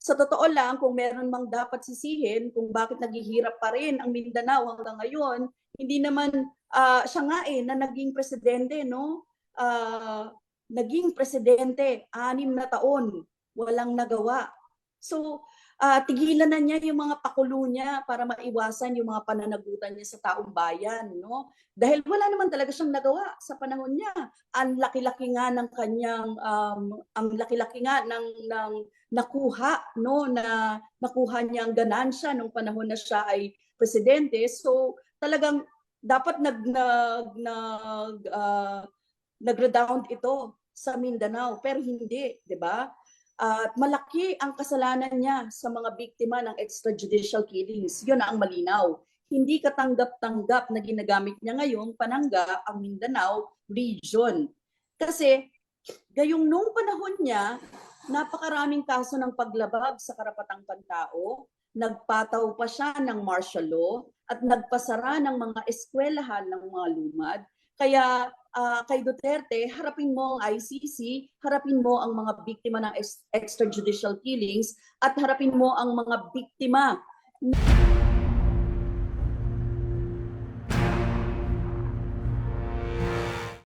Sa totoo lang, kung meron mang dapat sisihin kung bakit naghihirap pa rin ang Mindanao hanggang ngayon, hindi naman ah, siya nga eh na naging presidente, no? Ah, naging presidente, anim na taon, walang nagawa. So, ah, tigilan na niya yung mga pakulo niya para maiwasan yung mga pananagutan niya sa taong bayan, no? Dahil wala naman talaga siyang nagawa sa panahon niya. Ang laki-laki nga ng kanyang um, ang laki-laki nga ng ng nakuha no na nakuha niya ang ganansya nung panahon na siya ay presidente. So, talagang dapat nag nag nag ah, nag-redound ito sa Mindanao pero hindi, 'di ba? At malaki ang kasalanan niya sa mga biktima ng extrajudicial killings. 'Yun ang malinaw. Hindi katanggap-tanggap na ginagamit niya ngayong panangga ang Mindanao region. Kasi gayong nung panahon niya, napakaraming kaso ng paglabag sa karapatang pantao, nagpataw pa siya ng martial law at nagpasara ng mga eskwelahan ng mga lumad. Kaya ah, kay Duterte, harapin mo ang ICC, harapin mo ang mga biktima ng ex- extrajudicial killings at harapin mo ang mga biktima